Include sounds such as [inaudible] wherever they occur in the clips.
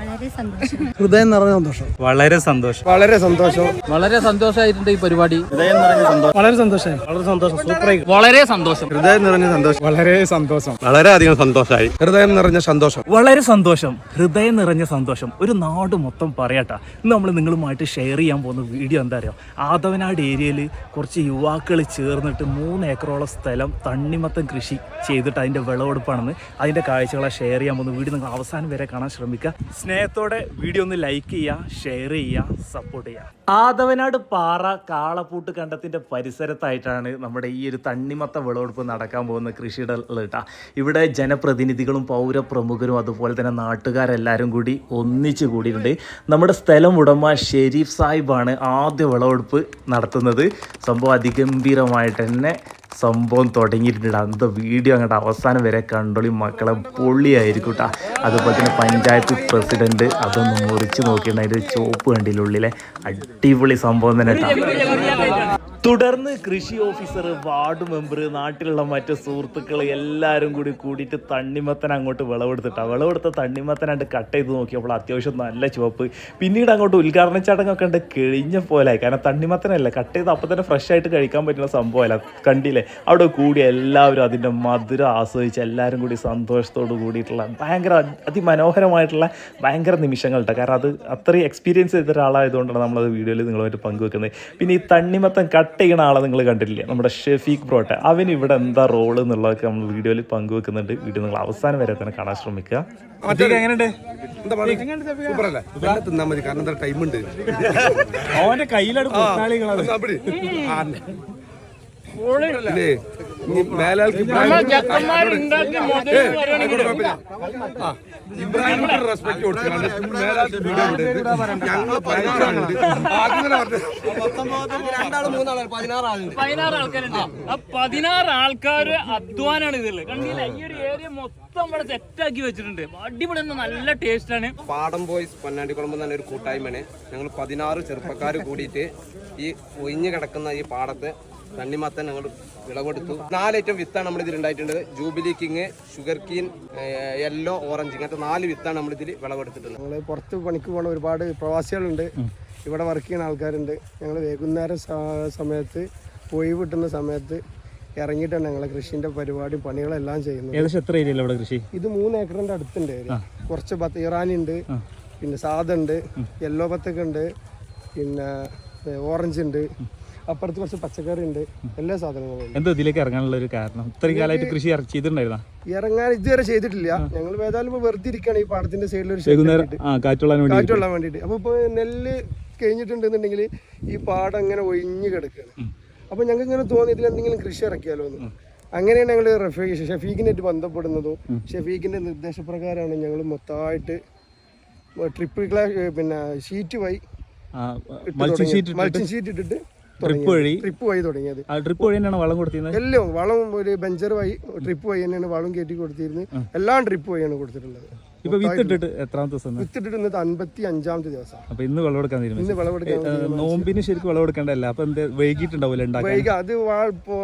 വളരെ സന്തോഷം. ഹൃദയം നിറഞ്ഞ സന്തോഷം. വളരെ സന്തോഷം. വളരെ സന്തോഷം. വളരെ സന്തോഷമായിട്ടുണ്ട് ഈ പരിപാടി. ഹൃദയം നിറഞ്ഞ സന്തോഷം. വളരെ സന്തോഷം വളരെ സന്തോഷം. സൂപ്പർ വളരെ സന്തോഷം. ഹൃദയം നിറഞ്ഞ സന്തോഷം. വളരെ സന്തോഷം. വളരെ അധികം സന്തോഷമായി ഹൃദയം നിറഞ്ഞ സന്തോഷം. വളരെ സന്തോഷം. ഹൃദയം നിറഞ്ഞ സന്തോഷം. ഒരു നാട് മൊത്തം പറയട്ടെ. ഇന്ന് നമ്മൾ നിങ്ങളുമായിട്ട് ഷെയർ ചെയ്യാൻ പോകുന്ന വീഡിയോ എന്താ അറിയാം ആദവനാട് ഏരിയയിൽ കുറച്ച് യുവാക്കൾ ചേർന്നിട്ട് മൂന്ന് ഏക്കറോളം സ്ഥലം തണ്ണിമത്തം കൃഷി ചെയ്തിട്ട് അതിന്റെ വിളവെടുപ്പാണെന്ന് അതിന്റെ കാഴ്ചകളെ ഷെയർ ചെയ്യാൻ പോകുന്ന വീഡിയോ നിങ്ങൾ അവസാനം വരെ കാണാൻ ശ്രമിക്കുക. സ്നേഹത്തോടെ വീഡിയോ ഒന്ന് ലൈക്ക് ചെയ്യുക ഷെയർ ചെയ്യുക സപ്പോർട്ട് ചെയ്യുക ആദവനാട് പാറ കാളപ്പൂട്ട് കണ്ടത്തിന്റെ പരിസരത്തായിട്ടാണ് നമ്മുടെ ഈ ഒരു തണ്ണിമത്ത വിളവെടുപ്പ് നടക്കാൻ പോകുന്ന കൃഷിയുടെ കേട്ടാ ഇവിടെ ജനപ്രതിനിധികളും പൗരപ്രമുഖരും അതുപോലെ തന്നെ നാട്ടുകാരെല്ലാവരും കൂടി ഒന്നിച്ചു കൂടിയിട്ടുണ്ട്. നമ്മുടെ സ്ഥലം ഉടമ ഷെരീഫ് സാഹിബാണ് ആദ്യ വിളവെടുപ്പ് നടത്തുന്നത്. സംഭവം അതിഗംഭീരമായിട്ട് തന്നെ സംഭവം തുടങ്ങിയിട്ടുണ്ട് അന്ത വീഡിയോ അങ്ങോട്ട് അവസാനം വരെ കണ്ടോളി മക്കളെ പൊള്ളിയായിരിക്കും കേട്ടോ അതുപോലെ തന്നെ പഞ്ചായത്ത് പ്രസിഡന്റ് അതൊന്ന് മുറിച്ച് നോക്കിയിട്ട് അതിന്റെ ചോപ്പ് കണ്ടില്ല ഉള്ളിലെ? അടിപൊളി സംഭവം തന്നെ തുടർന്ന് കൃഷി ഓഫീസർ വാർഡ് മെമ്പർ നാട്ടിലുള്ള മറ്റു സുഹൃത്തുക്കൾ എല്ലാവരും കൂടി കൂടിയിട്ട് തണ്ണിമത്തൻ അങ്ങോട്ട് വിളവെടുത്തിട്ടാ. വിളവെടുത്ത തണ്ണിമത്തനായിട്ട് കട്ട് ചെയ്ത് നോക്കിയപ്പോൾ അത്യാവശ്യം നല്ല ചുവപ്പ്. പിന്നീട് അങ്ങോട്ട് ഉദ്ഘാടന ചടങ്ങൊക്കെ ഉണ്ട്. കഴിഞ്ഞ പോലെ കാരണം തണ്ണിമത്തനല്ല കട്ട് ചെയ്ത് അപ്പം തന്നെ ഫ്രഷ് ആയിട്ട് കഴിക്കാൻ പറ്റുന്ന സംഭവമല്ല. കണ്ടില്ലേ? അവിടെ കൂടി എല്ലാവരും അതിന്റെ മധുരം ആസ്വദിച്ച് എല്ലാവരും കൂടി സന്തോഷത്തോട് കൂടിയിട്ടുള്ള ഭയങ്കര അതിമനോഹരമായിട്ടുള്ള ഭയങ്കര നിമിഷങ്ങളുണ്ട് കാരണം അത് അത്രയും എക്സ്പീരിയൻസ് ചെയ്ത ഒരാളായതുകൊണ്ടാണ് നമ്മളത് വീഡിയോയിൽ നിങ്ങളുമായിട്ട് പങ്കുവെക്കുന്നത്. പിന്നെ ഈ തണ്ണിമത്തം കട്ട് ചെയ്യണ ആളെ നിങ്ങൾ കണ്ടില്ലേ നമ്മുടെ ഷെഫീഖ് ബ്രോട്ടെ അവൻ ഇവിടെ എന്താ റോൾ എന്നുള്ളതൊക്കെ നമ്മൾ വീഡിയോയിൽ പങ്കുവെക്കുന്നുണ്ട്. വീഡിയോ നിങ്ങൾ അവസാനം വരെ തന്നെ കാണാൻ ശ്രമിക്കുക. തിന്നാ മതി. കാരണം എന്താ ടൈം ഉണ്ട്. [laughs] അവന്റെ കയ്യിലാണ്. ഇല്ലേ, ഇബ്രാഹിമിന് റെസ്പെക്ട് കൊടുക്കണം പതിനാറാളുണ്ട് ആദ്യം പറഞ്ഞു പതിനാറ് ആൾക്കാര് അധ്വാനാണ് ഇതിൽ. കണ്ടില്ല? ഈ ഒരു ഏരിയ മൊത്തം ഇവിടെ സെറ്റാക്കി വെച്ചിട്ടുണ്ട്. അടിപൊളി നല്ല ടേസ്റ്റ് ആണ്. പാടം ബോയ്സ് പൊന്നാണ്ടിക്കുളമ്പ് തന്നെ ഒരു കൂട്ടായ്മയാണ്. ഞങ്ങൾ പതിനാറ് ചെറുപ്പക്കാർ കൂടിയിട്ട് ഈ ഒഴിഞ്ഞു കിടക്കുന്ന ഈ പാടത്ത് തണ്ണിമത്തൻ ഞങ്ങൾ വിളവെടുത്തു നാലേറ്റം വിത്താണ് നമ്മൾ ഇതിൽ ഉണ്ടായിട്ടുള്ളത്. Jubilee king sugar queen yellow orange ഇങ്ങനത്തെ നാല് വിത്താണ് നമ്മൾ ഇതിൽ വിളവെടുത്തിട്ടുള്ളത്. ഞങ്ങൾ പുറത്ത് പണിക്ക് പോകുന്ന ഒരുപാട് പ്രവാസികളുണ്ട്. ഇവിടെ വർക്ക് ചെയ്യുന്ന ആൾക്കാരുണ്ട്. ഞങ്ങൾ വൈകുന്നേരം സമയത്ത് ഒഴിവ് കിട്ടുന്ന സമയത്ത് ഇറങ്ങിയിട്ടാണ് ഞങ്ങൾ കൃഷിന്റെ പരിപാടി പണികളെല്ലാം ചെയ്യുന്നത്. ഏകദേശം എത്ര ഏരിയയിലാണ് ഇവിടെ കൃഷി? ഇത് മൂന്ന് ഏക്കറിന്റെ അടുത്തുണ്ട് ഏരിയ. കുറച്ച് ബത്ത് ഇറാനി ഉണ്ട് പിന്നെ സാദുണ്ട് യെല്ലോ ബത്തൊക്കെ ഉണ്ട് പിന്നെ ഓറഞ്ച് ഉണ്ട്. അപ്പുറത്ത് കുറച്ച് പച്ചക്കറി ഉണ്ട് എല്ലാ സാധനങ്ങളും എന്താ ഇതിലേക്ക് ഇറങ്ങാനുള്ള ഒരു കാരണം? ഇത്രയും കാലമായിട്ട് കൃഷി ഇറക്കി ചെയ്തിട്ടുണ്ടായിരുന്നാ? ഇറങ്ങാൻ ഇതുവരെ ചെയ്തിട്ടില്ല. ഞങ്ങൾ ഏതായാലും ഇപ്പോൾ വെറുതെ ഇരിക്കുകയാണ് ഈ പാടത്തിന്റെ സൈഡിൽ ഒരു കാറ്റുള്ളാൻ വേണ്ടി കാറ്റുള്ളാൻ വേണ്ടിയിട്ട്. അപ്പോൾ ഇപ്പോൾ നെല്ല് കഴിഞ്ഞിട്ടുണ്ടെന്നുണ്ടെങ്കിൽ ഈ പാടം അങ്ങനെ ഒഴിഞ്ഞു കിടക്കുകയാണ് അപ്പോൾ ഞങ്ങൾക്ക് ഇങ്ങനെ തോന്നി ഇതിൽ എന്തെങ്കിലും കൃഷി ഇറക്കിയാലോ എന്ന്. അങ്ങനെയാണ് ഞങ്ങൾ ഷഫീഖിനായിട്ട് ബന്ധപ്പെടുന്നതും ഷഫീഖിന്റെ നിർദ്ദേശപ്രകാരമാണ് ഞങ്ങൾ മൊത്തമായിട്ട് ട്രിപ്പിൾ ക്ലാസ് പിന്നെ ഷീറ്റ് വൈ മൾച്ചിങ് ഷീറ്റ് ഇട്ടിട്ട് ട്രിപ്പ് വഴി? ട്രിപ്പ് വഴി തുടങ്ങിയത്. ട്രിപ്പ് വഴി തന്നെയാണ് വളം കൊടുത്തിരുന്നത്? എല്ലാം വളം ഒരു ബെഞ്ചർ വഴി ട്രിപ്പ് വഴി തന്നെയാണ് വളം കയറ്റി കൊടുത്തിരുന്നത്. എല്ലാം ട്രിപ്പ് വഴിയാണ് കൊടുത്തിട്ടുള്ളത്. ഇപ്പൊ വിത്തിട്ടിട്ട് എത്രാമത്തെ ദിവസം? വിത്തിട്ടിട്ട് ഇന്നത്തെ അൻപത്തി അഞ്ചാമത്തെ ദിവസം. അപ്പൊ ഇന്ന് വിളവെടുക്കാൻ ഇന്ന് വിളവെടുക്കാൻ നോമ്പിന് ശരിക്കും വിളവെടുക്കണ്ടല്ല അപ്പൊ എന്ത് വൈകിട്ടുണ്ടാവില്ല വൈകി അത്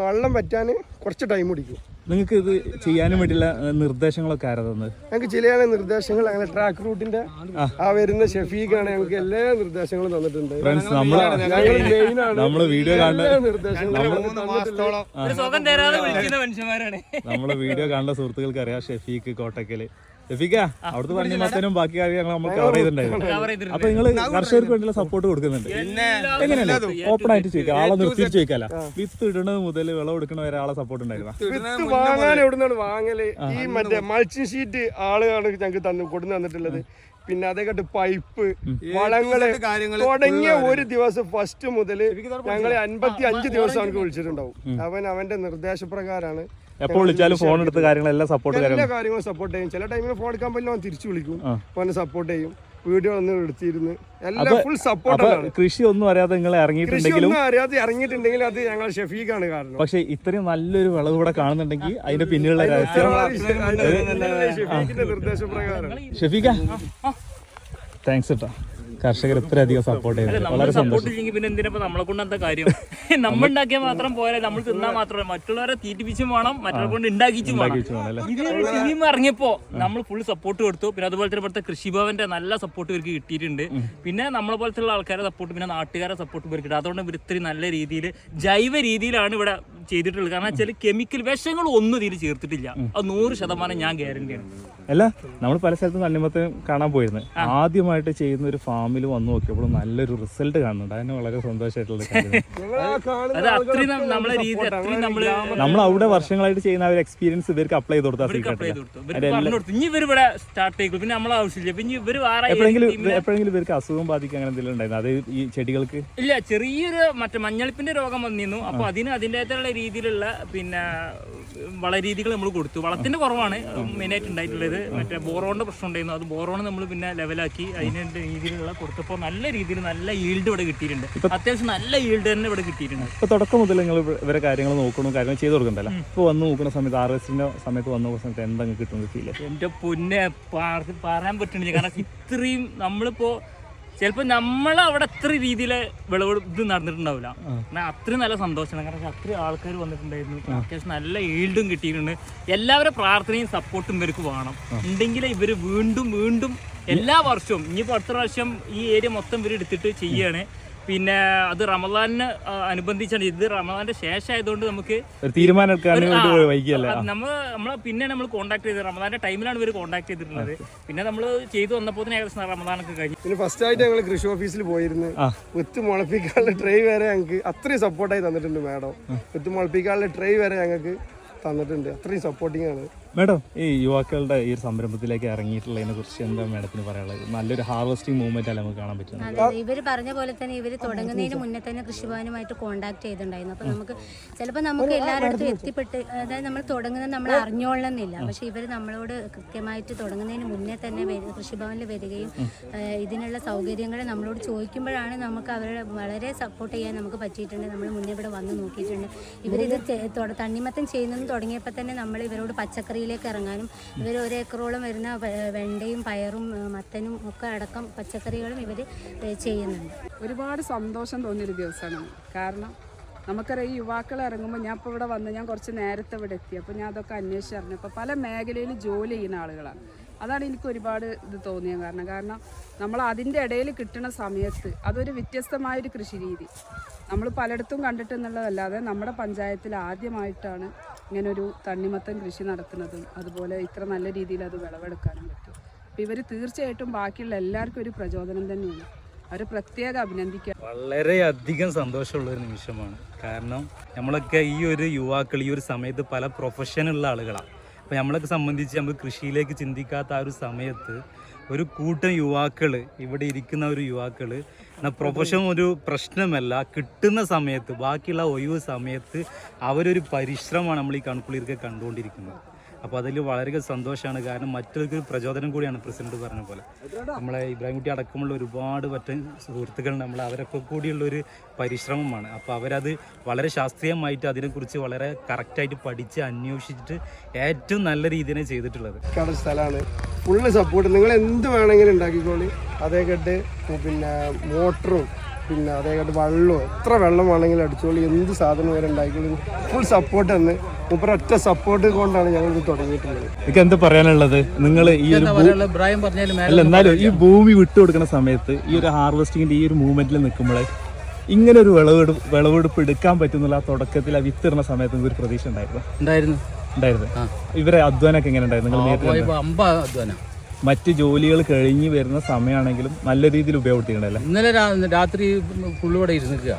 വെള്ളം പറ്റാൻ കുറച്ച് ടൈം പിടിക്കും. നിങ്ങൾക്ക് ഇത് ചെയ്യാനും വേണ്ടിയുള്ള നിർദ്ദേശങ്ങളൊക്കെ ആരാ തന്നത്? ഞങ്ങൾക്ക് ചില നിർദ്ദേശങ്ങൾ. അങ്ങനെ ട്രാക്ക് റൂട്ടിന്റെ ആ. വരുന്ന ഷെഫീഖാണ് ഞങ്ങൾക്ക് എല്ലാ നിർദ്ദേശങ്ങളും തന്നിട്ടുണ്ട്. ഫ്രണ്ട്സ് നമ്മൾ നമ്മൾ വീഡിയോ കാണുന്ന നമ്മളെ വീഡിയോ കാണുന്ന സുഹൃത്തുക്കൾക്ക് അറിയാം ഷെഫീഖ് കോട്ടക്കൽ. ഷെഫീക്ക അവിടുത്തെ പറഞ്ഞ മത്തനും ബാക്കി കാര്യങ്ങൾ നമ്മൾ കവർ ചെയ്തിട്ടുണ്ടായിരുന്നു. അപ്പൊ നിങ്ങൾ കർഷകർക്ക് വേണ്ടിയുള്ള സപ്പോർട്ട് കൊടുക്കുന്നുണ്ട്. എങ്ങനെയാണ് ഓപ്പൺ ആയിട്ട് ചോദിക്കാം. ആളെ നിർത്തി ചോദിക്കാല. വിത്ത് ഇടണത് മുതൽ വിളവെടുക്കണ വരെ ആളെ സപ്പോർട്ട് ഉണ്ടായിരുന്നു? വിത്ത് വാങ്ങാൻ എവിടുന്നാണ് വാങ്ങൽ? ഈ മറ്റേ മൾച്ചിങ് ഷീറ്റ് ആളുകളാണ് ഞങ്ങൾക്ക് തന്നു കൊടുന്നു തന്നിട്ടുള്ളത്. പിന്നെ അതേക്കട്ട് പൈപ്പ് വളങ്ങൾ തുടങ്ങിയ ഒരു ദിവസം ഫസ്റ്റ് മുതൽ ഞങ്ങളെ അൻപത്തി അഞ്ച് ദിവസം അവനക്ക് വിളിച്ചിട്ടുണ്ടാവും. അവൻ അവന്റെ നിർദ്ദേശപ്രകാരമാണ് എപ്പോൾ വിളിച്ചാലും ഫോൺ എടുത്ത് കാര്യങ്ങളെല്ലാം സപ്പോർട്ട് എല്ലാ കാര്യങ്ങളും സപ്പോർട്ട് ചെയ്യും ചില ടൈമിൽ ഫോൺ എടുക്കാൻ പറ്റില്ല അവൻ തിരിച്ചു വിളിക്കും അവനെ സപ്പോർട്ട് ചെയ്യും വീഡിയോ ഒന്ന് എടുത്തിരുന്ന് എല്ലാം ഫുൾ സപ്പോർട്ടാണ് കൃഷി ഒന്നും അറിയാതെ നിങ്ങൾ ഇറങ്ങിയിട്ടുണ്ടെങ്കിലും ഒന്നും അറിയാതെ ഇറങ്ങിയിട്ടുണ്ടെങ്കിൽ അത് ഞങ്ങൾ ഷെഫീഖാണ് കാരണം പക്ഷേ ഇത്രയും നല്ലൊരു വിളവ് ഇവിടെ കാണുന്നുണ്ടെങ്കിൽ അതിന്റെ പിന്നിലുള്ള രഹസ്യം ഷെഫീക്ക താങ്ക്സ് കേട്ടോ കർഷകർ ഇത്രയധികം സപ്പോർട്ട് ചെയ്തു വളരെ സപ്പോർട്ട് സന്തോഷം. പിന്നെ എന്തിനാ നമ്മളെ കൊണ്ട് എന്താ കാര്യം? [laughs] നമ്മൾ ഉണ്ടാക്കിയാൽ മാത്രം പോരാ നമ്മൾ തിന്നാൽ മാത്രമല്ല മറ്റുള്ളവരെ തീറ്റിപ്പിച്ചും വേണം മറ്റുള്ളവരെ കൊണ്ട് ഉണ്ടാക്കിച്ചും വേണം. ടീം ഇറങ്ങിയപ്പോ നമ്മൾ ഫുൾ സപ്പോർട്ട് കൊടുത്തു. പിന്നെ അതുപോലെ തന്നെ ഇവിടുത്തെ കൃഷിഭവന്റെ നല്ല സപ്പോർട്ട് ഇവർക്ക് കിട്ടിയിട്ടുണ്ട്. പിന്നെ നമ്മളെ പോലത്തെ ആൾക്കാരെ സപ്പോർട്ട് പിന്നെ നാട്ടുകാരെ സപ്പോർട്ട് ഇവർക്ക് കിട്ടും. അതുകൊണ്ട് ഇവർ ഇത്രയും നല്ല രീതിയിൽ ജൈവ രീതിയിലാണ് ഇവിടെ ചെയ്തിട്ടുള്ളത് കാരണം വെച്ചാൽ കെമിക്കൽ വിഷങ്ങൾ ഒന്നും ഇതിൽ ചേർത്തിട്ടില്ല. അത് നൂറ് ശതമാനം ഞാൻ ഗ്യാരണ്ടിയാണ് അല്ല നമ്മൾ പല സ്ഥലത്തും തണ്ണിമത്തം കാണാൻ പോയിരുന്നു. ആദ്യമായിട്ട് ചെയ്യുന്ന ഒരു ഫാമിൽ വന്നു നോക്കിയപ്പോൾ നല്ലൊരു റിസൾട്ട് കാണുന്നുണ്ട്. അതിന് വളരെ സന്തോഷമായിട്ടുള്ള അത് അത്രയും നമ്മളെ രീതി അത്രയും നമ്മൾ നമ്മൾ അവിടെ വർഷങ്ങളായിട്ട് ചെയ്യുന്ന ആ ഒരു എക്സ്പീരിയൻസ് ഇവർക്ക് അപ്ലൈ ചെയ്ത് കൊടുത്തു ഇവർക്ക് പറഞ്ഞു കൊടുത്തു. ഇനി ഇവർ ഇവിടെ സ്റ്റാർട്ട് ചെയ്തു പിന്നെ നമ്മളെ ആവശ്യമില്ല. പിന്നെ ഇവർ വേറെ എപ്പോഴെങ്കിലും എപ്പോഴെങ്കിലും ഇവർക്ക് അസുഖം ബാധിക്കുക അങ്ങനെ എന്തെങ്കിലും ഉണ്ടായിരുന്നു? അത് ഈ ചെടികൾക്ക്? ഇല്ല ചെറിയൊരു മറ്റേ മഞ്ഞളിപ്പിന്റെ രോഗം വന്നിരുന്നു. അപ്പൊ അതിന് അതിന്റെതായിട്ടുള്ള രീതിയിലുള്ള പിന്നെ വള രീതികൾ നമ്മൾ കൊടുത്തു. വളത്തിന്റെ കുറവാണ് മെയിനായിട്ട് ഉണ്ടായിട്ടുള്ളത്. മറ്റേ ബോറോണിന്റെ പ്രശ്നം ഉണ്ടായിരുന്നു. അത് ബോറോൺ നമ്മൾ പിന്നെ ലെവലാക്കി അതിന് രീതിയിലുള്ള കൊടുത്തപ്പോൾ നല്ല രീതിയിൽ നല്ല ഈൽഡ് ഇവിടെ കിട്ടിയിട്ടുണ്ട്. അത്യാവശ്യം നല്ല ഈൽഡ് തന്നെ ഇവിടെ കിട്ടിയിട്ടുണ്ട്. ഇപ്പൊ തുടക്കം മുതൽ നിങ്ങൾ ഇവരെ കാര്യങ്ങൾ നോക്കണം കാര്യങ്ങൾ ചെയ്ത് കൊടുക്കണ്ടല്ലോ? ഇപ്പൊ വന്ന് നോക്കുന്ന സമയത്ത് ആർഎസിന്റെ സമയത്ത് വന്ന നോക്കുന്ന സമയത്ത് എന്താ കിട്ടുന്നത് ഫീൽ എന്റെ പൊന്നെ പറയാൻ പറ്റുന്നില്ല കാരണം ഇത്രയും നമ്മളിപ്പോ ചിലപ്പോ നമ്മൾ അവിടെ അത്ര രീതിയിൽ വിളവ് ഇത് നടന്നിട്ടുണ്ടാവില്ല. അത്രയും നല്ല സന്തോഷമാണ്. കാരണം അത്രയും ആൾക്കാർ വന്നിട്ടുണ്ടായിരുന്നു. അത്യാവശ്യം നല്ല ഈൽഡും കിട്ടിയിട്ടുണ്ട്. എല്ലാവരുടെ പ്രാർത്ഥനയും സപ്പോർട്ടും ഇവർക്ക് വേണം. ഉണ്ടെങ്കിൽ ഇവർ വീണ്ടും വീണ്ടും എല്ലാ വർഷവും ഇനിയിപ്പോൾ അടുത്ത പ്രാവശ്യം ഈ ഏരിയ മൊത്തം ഇവർ എടുത്തിട്ട് ചെയ്യാണ്. പിന്നെ അത് റമദാനിന് അനുബന്ധിച്ചാണ് ഇത് റമദാന്റെ ശേഷം ആയതുകൊണ്ട് നമുക്ക് ഒരു തീരുമാനം നമ്മൾ നമ്മളെ പിന്നെ നമ്മൾ കോൺടാക്ട് ചെയ്തത്. റമദാന്റെ ടൈമിലാണ് ഇവർ കോൺടാക്ട് ചെയ്തിട്ടുള്ളത്. പിന്നെ നമ്മൾ ചെയ്തു വന്നപ്പോൾ ഏകദേശം റമദാനൊക്കെ കഴിഞ്ഞു. പിന്നെ ഫസ്റ്റ് ആയിട്ട് ഞങ്ങൾ കൃഷി ഓഫീസിൽ പോയിരുന്നു. ഒത്തു വിത്ത് മുളപ്പിക്കാനുള്ള ട്രൈ വരെ ഞങ്ങൾക്ക് അത്രയും സപ്പോർട്ടായി തന്നിട്ടുണ്ട് മാഡം വിത്ത് മുളപ്പിക്കാനുള്ള ട്രൈ വരെ ഞങ്ങൾക്ക് തന്നിട്ടുണ്ട്. അത്രയും സപ്പോർട്ടിങ് ആണ്. മേഡം. ഈ യുവാക്കളുടെ ഈ ഒരു സംരംഭത്തിലേക്ക് ഇറങ്ങിയിട്ടുള്ളതിനെ കുറിച്ച് എന്താ മേഡത്തിന് പറയാനുള്ളത്? നല്ലൊരു ഹാർവെസ്റ്റിംഗ് മൂവ്മെന്റ് അല്ല നമുക്ക് കാണാൻ പറ്റുന്നത്? അതെ ഇവർ പറഞ്ഞ പോലെ തന്നെ ഇവർ തുടങ്ങുന്നതിന് മുന്നേ തന്നെ കൃഷിഭവനുമായിട്ട് കോണ്ടാക്ട് ചെയ്തിട്ടുണ്ടായിരുന്നു. അപ്പോൾ നമുക്ക് ചിലപ്പോൾ നമുക്ക് എല്ലാവരുടെ എത്തിപ്പെട്ട് അതായത് നമ്മൾ തുടങ്ങുന്നത് നമ്മൾ അറിഞ്ഞോളണമെന്നില്ല. പക്ഷെ ഇവർ നമ്മളോട് കൃത്യമായിട്ട് തുടങ്ങുന്നതിന് മുന്നേ തന്നെ വരു- കൃഷിഭവനിൽ വരികയും ഏഹ്, ഇതിനുള്ള സൗകര്യങ്ങൾ നമ്മളോട് ചോദിക്കുമ്പോഴാണ് നമുക്ക് അവരെ വളരെ സപ്പോർട്ട് ചെയ്യാൻ നമുക്ക് പറ്റിയിട്ടുണ്ട്. നമ്മൾ മുന്നേ ഇവിടെ വന്ന് നോക്കിയിട്ടുണ്ട്. ഇവരിത് ചെ- തൊട- തണ്ണിമത്തം ചെയ്യുന്നതെന്ന് തുടങ്ങിയപ്പോൾ തന്നെ നമ്മൾ ഇവരോട് പച്ചക്കറിയിലേക്ക് ഇറങ്ങാനും ഇവർ ഒരേക്കറോളം വരുന്ന വെണ്ടയും പയറും മത്തനും ഒക്കെ അടക്കം പച്ചക്കറികളും ഇവർ ചെയ്യുന്നുണ്ട്. ഒരുപാട് സന്തോഷം തോന്നിയൊരു ദിവസമാണ്. കാരണം നമുക്കറിയാം ഈ യുവാക്കൾ ഇറങ്ങുമ്പോൾ ഞാൻ ഇപ്പോൾ ഇവിടെ വന്ന് ഞാൻ കുറച്ച് നേരത്തെ ഇവിടെ എത്തി. അപ്പോൾ ഞാൻ അതൊക്കെ അന്വേഷിച്ചറിഞ്ഞു അപ്പോൾ പല മേഖലയിൽ ജോലി ചെയ്യുന്ന ആളുകളാണ്. അതാണ് എനിക്ക് ഒരുപാട് ഇത് തോന്നിയ കാരണം. കാരണം നമ്മൾ അതിന്റെ ഇടയിൽ കിട്ടുന്ന സമയത്ത് അതൊരു വ്യത്യസ്തമായൊരു കൃഷി രീതി. നമ്മൾ പലയിടത്തും കണ്ടിട്ടെന്നുള്ളതല്ലാതെ നമ്മുടെ പഞ്ചായത്തിൽ ആദ്യമായിട്ടാണ് ഇങ്ങനൊരു തണ്ണിമത്തൻ കൃഷി നടത്തുന്നതും അതുപോലെ ഇത്ര നല്ല രീതിയിൽ അത് വിളവെടുക്കാനും പറ്റും. അപ്പോൾ ഇവർ തീർച്ചയായിട്ടും ബാക്കിയുള്ള എല്ലാവർക്കും ഒരു പ്രചോദനം തന്നെയാണ്. അവർ പ്രത്യേകം അഭിനന്ദിക്കുക വളരെയധികം സന്തോഷമുള്ള ഒരു നിമിഷമാണ്. കാരണം നമ്മളൊക്കെ ഈ ഒരു യുവാക്കൾ ഈ ഒരു സമയത്ത് പല പ്രൊഫഷനുള്ള ആളുകളാണ് അപ്പോൾ നമ്മളൊക്കെ സംബന്ധിച്ച് നമുക്ക് കൃഷിയിലേക്ക് ചിന്തിക്കാത്ത ആ ഒരു സമയത്ത് ഒരു കൂട്ടം യുവാക്കൾ ഇവിടെ ഇരിക്കുന്ന ഒരു യുവാക്കൾ പ്രൊഫഷൻ ഒരു പ്രശ്നമല്ല. കിട്ടുന്ന സമയത്ത് ബാക്കിയുള്ള ഒഴിവ് സമയത്ത് അവരൊരു പരിശ്രമമാണ് നമ്മൾ ഈ കണക്കുളിയൊക്കെ കണ്ടുകൊണ്ടിരിക്കുന്നത്. അപ്പോൾ അതിൽ വളരെ സന്തോഷമാണ്. കാരണം മറ്റൊരു പ്രചോദനം കൂടിയാണ് പ്രസിഡന്റ് പറഞ്ഞ പോലെ. നമ്മളെ ഇബ്രാഹിംകുട്ടി അടക്കമുള്ള ഒരുപാട് മറ്റ് സുഹൃത്തുക്കൾ നമ്മൾ അവരൊക്കെ കൂടിയുള്ള ഒരു പരിശ്രമമാണ്. അപ്പോൾ അവരത് വളരെ ശാസ്ത്രീയമായിട്ട് അതിനെക്കുറിച്ച് വളരെ കറക്റ്റായിട്ട് പഠിച്ച് അന്വേഷിച്ചിട്ട് ഏറ്റവും നല്ല രീതിയിലാണ് ചെയ്തിട്ടുള്ളത്. സ്ഥലമാണ്. ഫുള്ള് സപ്പോർട്ട് നിങ്ങൾ എന്ത് വേണമെങ്കിലും ഉണ്ടാക്കിക്കോളി. അതേ കെട്ട് പിന്നെ മോട്ടറും പിന്നെ അതേക്കാട്ട് വെള്ളം എത്ര വെള്ളം വേണമെങ്കിലും അടിച്ചോളി. എന്ത് സാധനം വരെ ഉണ്ടായിക്കോളും. ഫുൾ സപ്പോർട്ട് തന്നെ. മൂപ്പർ ഒറ്റ സപ്പോർട്ട് കൊണ്ടാണ് ഞങ്ങൾ ഇത് തുടങ്ങിയിട്ടുള്ളത്. എനിക്ക് എന്താ പറയാനുള്ളത്? നിങ്ങൾ ഈ ഒരു അല്ല എന്നാലും ഈ ഭൂമി വിട്ടു കൊടുക്കുന്ന സമയത്ത് ഈ ഒരു ഹാർവെസ്റ്റിങ്ങിന്റെ ഈ ഒരു മൂവ്മെന്റിൽ നിൽക്കുമ്പോഴേ ഇങ്ങനെ ഒരു വിളവെടുപ്പ് വിളവെടുപ്പ് എടുക്കാൻ പറ്റുന്നുള്ള ആ തുടക്കത്തിൽ ആ വിത്തിരുന്ന സമയത്ത് ഒരു പ്രതീക്ഷ ഉണ്ടായിരുന്നു? ഉണ്ടായിരുന്നു. ഉണ്ടായിരുന്നു. ഇവരെ അധ്വാനമൊക്കെ എങ്ങനെ ഉണ്ടായിരുന്നു? നിങ്ങൾ അധ്വാനം. മറ്റ് ജോലികൾ കഴിഞ്ഞ് വരുന്ന സമയമാണെങ്കിലും നല്ല രീതിയിൽ ഉപയോഗപ്പെടുത്തിക്കണല്ലേ ഇന്നലെ രാത്രി പുള്ളിവിടെ ഇരുന്നിക്കുക.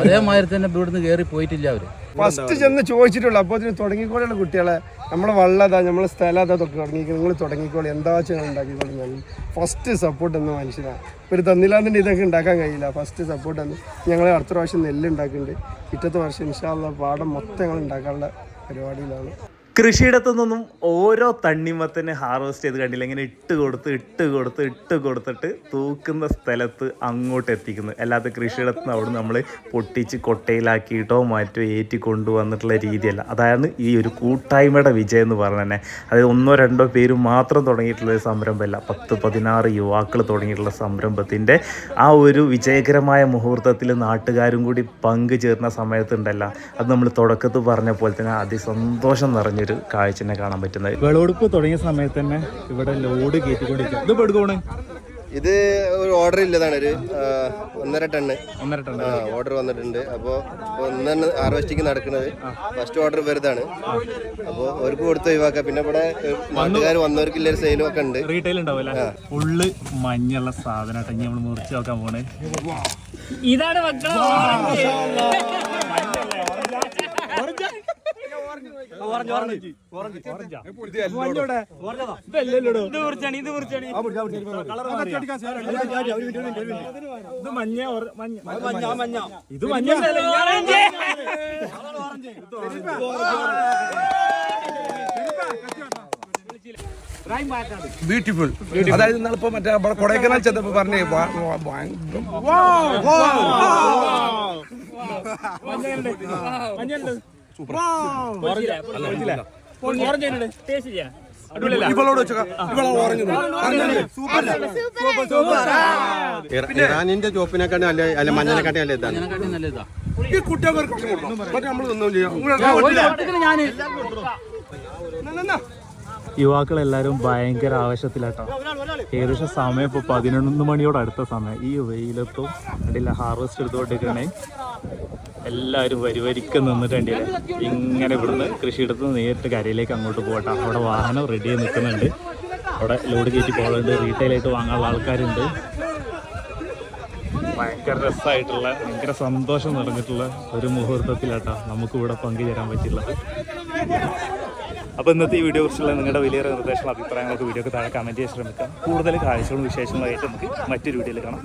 അതേമാതിരി തന്നെ ഇവിടുന്ന് കയറി പോയിട്ടില്ല അവർ. ഫസ്റ്റ് ചെന്ന് ചോദിച്ചിട്ടുള്ളൂ. അപ്പോൾ ഇതിന് തുടങ്ങിക്കോളിയുള്ള കുട്ടികളെ. നമ്മളെ വള്ളതാ നമ്മളെ സ്ഥലതാ തൊക്കെ തുടങ്ങി നിങ്ങൾ തുടങ്ങിക്കോളി. എന്താ വെച്ചാൽ ഉണ്ടാക്കിക്കോളി ഞാൻ ഫസ്റ്റ് സപ്പോർട്ട് എന്ന മനുഷ്യനാണ് ഒരു തന്നില്ലാന്നിന്റെ ഇതൊക്കെ ഉണ്ടാക്കാൻ കഴിയില്ല. ഫസ്റ്റ് സപ്പോർട്ട് എന്ന് ഞങ്ങൾ അടുത്ത പ്രാവശ്യം നെല്ല് ഉണ്ടാക്കുന്നുണ്ട് പിറ്റത്തെ വർഷം ഇൻഷാല്ല പാടം മൊത്തം ഞങ്ങൾ ഉണ്ടാക്കാനുള്ള പരിപാടിയിലാണ്. കൃഷിയിടത്തു നിന്നും ഓരോ തണ്ണിമത്തനെ ഹാർവെസ്റ്റ് ചെയ്ത് കണ്ടില്ല? ഇങ്ങനെ ഇട്ട് കൊടുത്ത് ഇട്ട് കൊടുത്ത് ഇട്ട് കൊടുത്തിട്ട് തൂക്കുന്ന സ്ഥലത്ത് അങ്ങോട്ട് എത്തിക്കുന്നു അല്ലാതെ കൃഷിയിടത്ത് നിന്ന് അവിടെ നമ്മൾ പൊട്ടിച്ച് കൊട്ടയിലാക്കിയിട്ടോ മറ്റോ ഏറ്റി കൊണ്ടുവന്നിട്ടുള്ള രീതിയല്ല. അതാണ് ഈ ഒരു കൂട്ടായ്മയുടെ വിജയം എന്ന് പറഞ്ഞത് തന്നെ അതായത് ഒന്നോ രണ്ടോ പേര് മാത്രം തുടങ്ങിയിട്ടുള്ള സംരംഭമല്ല. പത്ത് പതിനാറ് യുവാക്കൾ തുടങ്ങിയിട്ടുള്ള സംരംഭത്തിന്റെ ആ ഒരു വിജയകരമായ മുഹൂർത്തത്തിൽ നാട്ടുകാരും കൂടി പങ്കുചേർന്ന സമയത്തുണ്ടല്ല. അത് നമ്മൾ തുടക്കത്തിൽ പറഞ്ഞ പോലെ തന്നെ അതിസന്തോഷം നിറഞ്ഞൊരു തന്നെ കാണാൻ പറ്റുന്നത് വിളവെടുപ്പ് തുടങ്ങിയ സമയത്ത് തന്നെ ഇവിടെ ലോഡ് കയറ്റിക്കൊണ്ടിരിക്കും ഇത് എടുക്കണേ ഇത് ഒരു ഓർഡർ ഇല്ലതാണ് ഒരു ഒന്നര ടണ്ണ് ഒന്നര ടൺ ഓർഡർ വന്നിട്ടുണ്ട്. അപ്പോൾ ഒന്നാണ് ഹാർവെസ്റ്റിംഗ് നടക്കുന്നത്. ഫസ്റ്റ് ഓർഡർ വരുതാണ് അപ്പോൾ അവർക്ക് കൊടുത്ത് ഒഴിവാക്കാം. പിന്നെ ഇവിടെ നാട്ടുകാർ വന്നവർക്കില്ല ഒരു സെയിലും ഒക്കെ ഉണ്ട്. റീറ്റെയിൽ ഉണ്ടാവില്ല ഫുള്ള് മഞ്ഞുള്ള സാധനമായിട്ട് ഇനി നമ്മൾ മുറിച്ച് നോക്കാൻ പോണേ. ഇതാണ് മക്കളെ ഇത് മഞ്ഞ മഞ്ഞ. ഇത് ബ്യൂട്ടിഫുൾ അതായത് ഇന്നിപ്പോ മറ്റേ നമ്മുടെ കൊടൈക്കനാൽ ചെന്നപ്പോ പറഞ്ഞേ വാ- വാ- ഭയങ്കര- ഇവളോട് ഇറാനിന്റെ ചോപ്പിനെക്കാട്ടും അല്ല? അല്ല? മഞ്ഞനെക്കാട്ടും അല്ല ഇതാണ് ഈ കുട്ടികൾക്ക് ചെയ്യാം? യുവാക്കളെല്ലാവരും ഭയങ്കര ആവേശത്തിലാട്ടോ. ഏകദേശം സമയം ഇപ്പോൾ പതിനൊന്ന് മണിയോട് അടുത്ത സമയം. ഈ വെയിലത്തും അടിയില്ല ഹാർവെസ്റ്റ് എടുത്തുകൊണ്ടിരിക്കണേ. എല്ലാവരും വരിവരിക്ക് നിന്നിട്ടുണ്ട്. ഇങ്ങനെ ഇവിടുന്ന് കൃഷിയിടത്ത് നേരിട്ട് കരയിലേക്ക് അങ്ങോട്ട് പോകട്ടെ. അവിടെ വാഹനം റെഡി ആയി നിൽക്കുന്നുണ്ട്. അവിടെ ലോഡ് കയറ്റി പോകുന്നുണ്ട് റീറ്റെയിലായിട്ട് വാങ്ങാനുള്ള ആൾക്കാരുണ്ട്. ഭയങ്കര രസമായിട്ടുള്ള ഭയങ്കര സന്തോഷം നിറഞ്ഞിട്ടുള്ള ഒരു മുഹൂർത്തത്തിലാട്ടോ നമുക്കിവിടെ പങ്കുചേരാൻ പറ്റിയുള്ളത് അപ്പോൾ ഇന്നത്തെ ഈ വീഡിയോ കുറിച്ചുള്ള നിങ്ങളുടെ വലിയ നിർദ്ദേശങ്ങളും അഭിപ്രായങ്ങളൊക്കെ വീഡിയോക്ക് താഴെ കമന്റ് ചെയ്യാൻ ശ്രമിക്കാം. കൂടുതൽ കാഴ്ചകളും വിശേഷങ്ങളായിട്ട് നമുക്ക് മറ്റൊരു വീഡിയോയിൽ കാണാം.